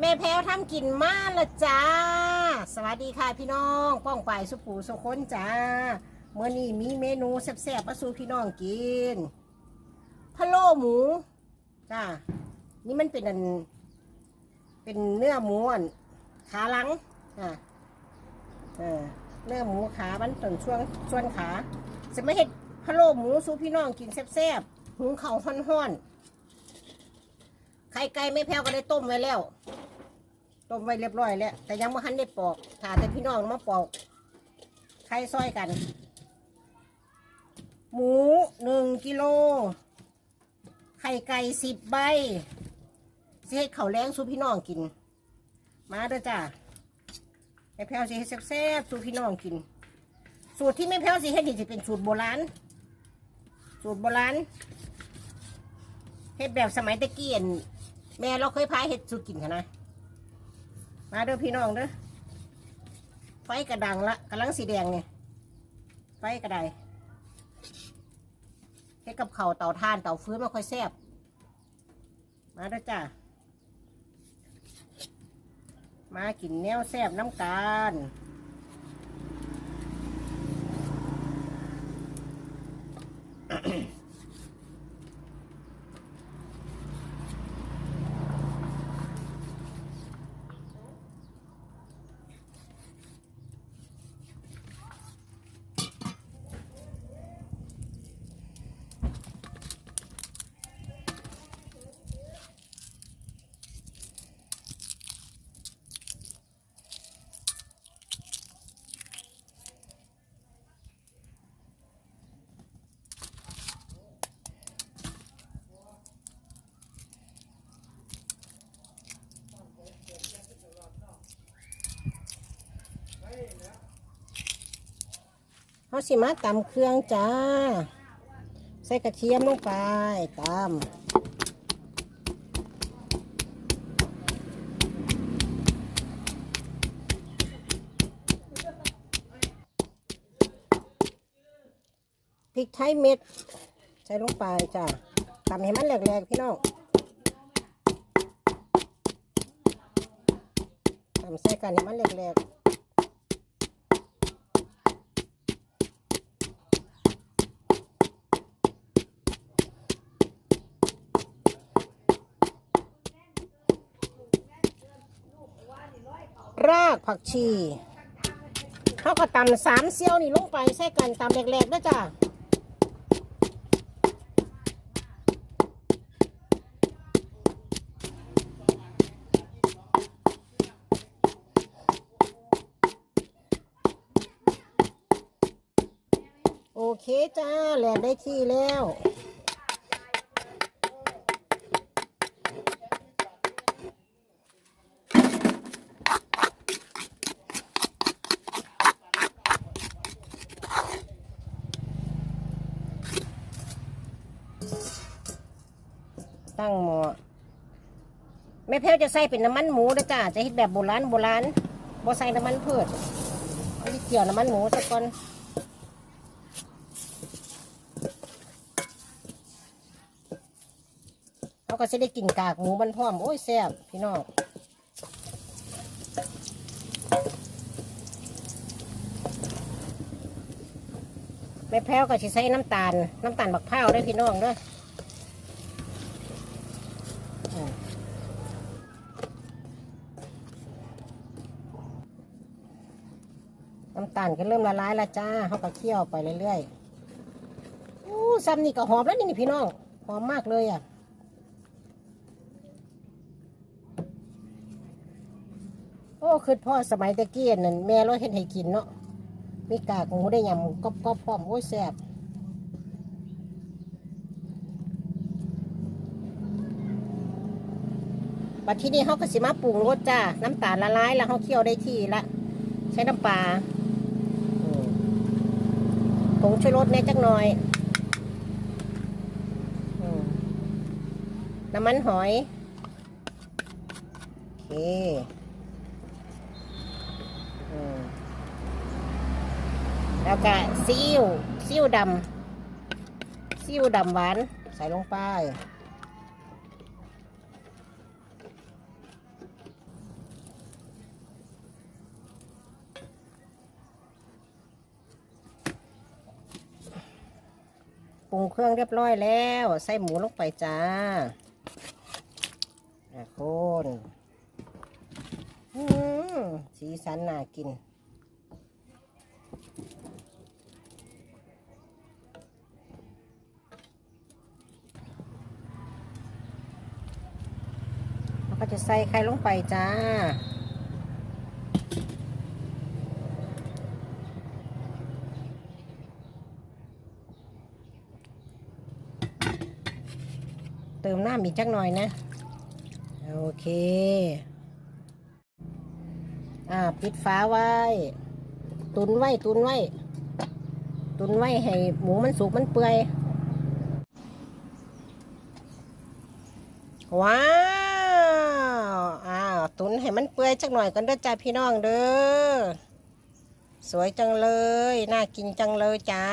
แม่แพ้วทำกินมาละจ้า สวัสดีค่ะพี่น้องป้องไปายสุปูสุคนจ้าเมื่อนี้มีเมนูแซ่บๆมาสู่พี่น้องกินพะโล้หมูจ้านี่มันเป็นอัน เป็นเนื้อหมูอันขาหลังอ่าเออเนื้อหมูขามันต้นช่วงส่วนขาจะไม่เห็ดพะโล้หมูสู่พี่น้องกินแซ่บๆหุงเข้าห้อนๆ ข่ไก่ไม่แพ้วก็ได้ต้มไว้แล้ว ต้มไว้เรียบร้อยแล้ว แต่ยังไม่ทันได้ปอกถ้าแต่พี่น้องมาปอก ไข่ซอยกัน หมูหนึ่งกิโล ไข่ไก่สิบใบสิให้เขาวแรงสู่พี่น้องกิน มาเด้อจ้าแม่แพรวสิให้แซ่บๆสู่พี่น้องกิน สูตรที่แม่แพรวสิให้ดีจะเป็นสูตรโบราณ สูตรโบราณเฮ็ดแบบสมัยตะเกี้อั่น แม่เราเคยพายเฮ็ดสูกินกันนะ มาเด้อพี่น้องเด้อ ไฟกระดังละกำลังสีแดงเนี่ยไฟกระไดเฮ็ดกับเข่าเตาถ่านเตาฟื้นมาค่อยแซ่บ มาเด้อจ้ามากินแนวแซ่บน้ำกัน เขาสิมาตำเครื่องจ้า ใส่กระเทียมลงไปตำพริกไทยเม็ด ใส่ลงไปจ้าตำให้มันแหลกๆพี่น้องตำใส่กันให้มันแหลกๆ รากผักชีเขาก็ตำสามเซี่ยวนี่ลงไปใส่กันตำแหลกๆด้วยจ้าโอเคจ้าแหลกได้ที่แล้ว ตั้งหม้อแม่แพ้วจะใส่เป็นน้ำมันหมูนะจ้าจะเฮ็ดแบบโบราณโบราณบ่ใส่น้ำมันพืชเอาที่เกี่ยวน้ำมันหมูสักก่อนเขาก็จะได้กินกากหมูมันพร้อมโอ้ยแซ่บพี่น้องแม่แพ้วก็จะใส่น้ำตาลน้ำตาลบักพร้าวด้วยพี่น้องเด้ว น้ำตาลก็เริ่มละลายล้วจ้าเขาก็เคี่ยวไปเรื่อยๆอู้ซ้ำนี่ก็หอมแล้วนี่พี่น้องหอมมากเลยอะโอ้คือพ่อสมัยตะเกียนนั่นแม่เราเห็นให้กินเนาะมีกากหมูได้ยำกรอบๆพร้อมโอ้แซ่บบัดที่นี่เขาก็สิมาปรุงรสจ้า น้ำตาลละลายแล้วเขาเคี่ยวได้ที่ละ ใช้น้ำปลา ผงชูรสเนี่ยจักหน่อยน้ำมันหอย โอเคแล้วก็ซีอิ๊วซีอิ๊วดำซีอิ๊วดำหวาน ใส่ลงไป รุงเครื่องเรียบร้อยแล้ว ใส่หมูลงไปจ้าอะโคนอืมสีสันน่ากินแล้วก็จะใส่ไข่ลงไปจ้า ติมน้ำอีกจักหน่อยนะ โอเค อ่าปิดฝาไว้ ตุนไว้ ตุนไว้ ตุนไว้ให้หมูมันสุกมันเปื่อย ว้าว อ้าว ตุนให้มันเปื่อยจักหน่อยกันด้อจ้าพี่น้องเด้อ สวยจังเลย น่ากินจังเลยจ้า